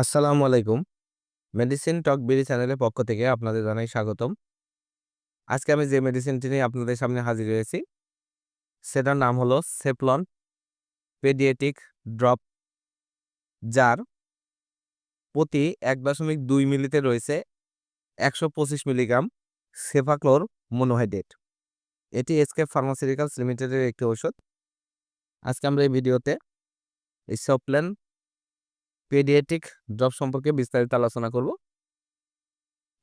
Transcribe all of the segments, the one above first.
আসসালামু আলাইকুম। মেডিসিন টক বিডি চ্যানেলের পক্ষ থেকে আপনাদের জানাই স্বাগতম। আজকে আমি যে মেডিসিনটি নিয়ে আপনাদের সামনে হাজির হয়েছি, সেটার নাম হলো সেফলন পেডিয়েটিক ড্রপ যার প্রতি এক দশমিক দুই মিলিতে রয়েছে একশো পঁচিশ মিলিগ্রাম সেফাক্লোর মোনোহাইড্রেট এটি এসকেপ ফার্মাসিউটিক্যালস লিমিটেডের একটি ওষুধ আজকে আমরা এই ভিডিওতে এই সপ্লেন পেডিয়াট্রিক ড্রপ সম্পর্কে বিস্তারিত আলোচনা করব।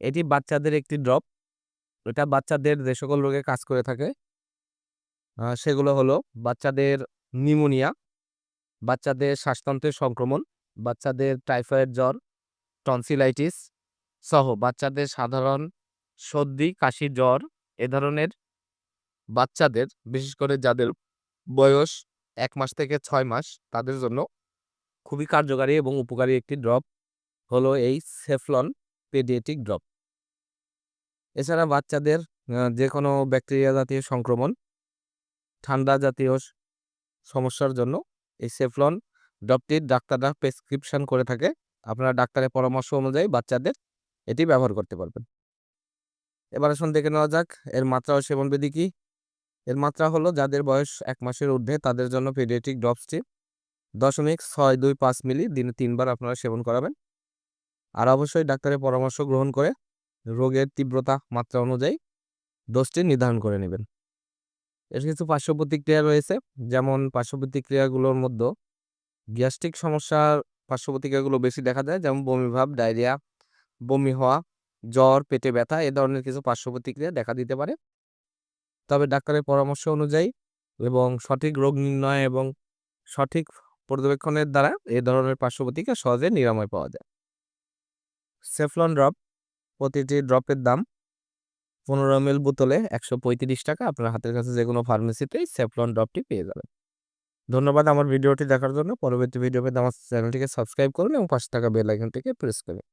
এটি বাচ্চাদের একটি ড্রপ এটা বাচ্চাদের যে সকল রোগে কাজ করে থাকে সেগুলো হলো বাচ্চাদের নিউমোনিয়া বাচ্চাদের শ্বাসতন্ত্রের সংক্রমণ, বাচ্চাদের টাইফয়েড জ্বর টনসিলাইটিস সহ বাচ্চাদের সাধারণ সর্দি, কাশি, জ্বর এ ধরনের বাচ্চাদের, বিশেষ করে যাদের বয়স এক মাস থেকে ছয় মাস, তাদের জন্য খুবই কার্যকারী এবং উপকারী একটি ড্রপ হলো এই সেফলন পেডিয়েটিক ড্রপ। এছাড়া বাচ্চাদের যে কোনো ব্যাকটেরিয়া জাতীয় সংক্রমণ, ঠান্ডা জাতীয় সমস্যার জন্য এই সেফলন ড্রপটির ডাক্তাররা প্রেসক্রিপশন করে থাকে। আপনারা ডাক্তারের পরামর্শ অনুযায়ী বাচ্চাদের এটি ব্যবহার করতে পারবেন। এবার আসুন দেখে নেওয়া যাক, এর মাত্রা ও সেবনবিধি কি? এর মাত্রা হলো যাদের বয়স এক মাসের ঊর্ধ্বে তাদের জন্য পেডিয়েটিক ড্রপসটি দশমিক ছয় দুই পাঁচ মিলি দিনে তিনবার আপনারা সেবন করাবেন। আর অবশ্যই ডাক্তারের পরামর্শ গ্রহণ করে রোগের তীব্রতা মাত্রা অনুযায়ী ডোজটি নির্ধারণ করে নেবেন। এর কিছু পার্শ্ব প্রতিক্রিয়া রয়েছে, যেমন পার্শ্ব প্রতিক্রিয়াগুলোর মধ্যে গ্যাস্ট্রিক সমস্যার পার্শ্ব প্রতিক্রিয়াগুলো বেশি দেখা যায়, যেমন বমিভাব ডায়রিয়া, বমি হওয়া, জ্বর, পেটে ব্যথা, এ ধরনের কিছু পার্শ্ব প্রতিক্রিয়া দেখা দিতে পারে। তবে ডাক্তারের পরামর্শ অনুযায়ী এবং সঠিক রোগ নির্ণয় এবং সঠিক পর্যবেক্ষণের দ্বারা এ ধরনের পার্শ্ববর্তীকে সহজে নিরাময় পাওয়া যায়। সেফলন ড্রপ প্রতিটি ড্রপের দাম পনেরো এম বোতলে একশো পঁয়ত্রিশ টাকা। আপনার হাতের কাছে যে কোনো ফার্মেসিতেই সেফলন ড্রপটি পেয়ে যাবেন। ধন্যবাদ আমার ভিডিওটি দেখার জন্য। পরবর্তী ভিডিও পেতে আমার চ্যানেলটিকে সাবস্ক্রাইব করুন এবং পাশে টাকা বেল আইকনটিকে প্রেস করুন।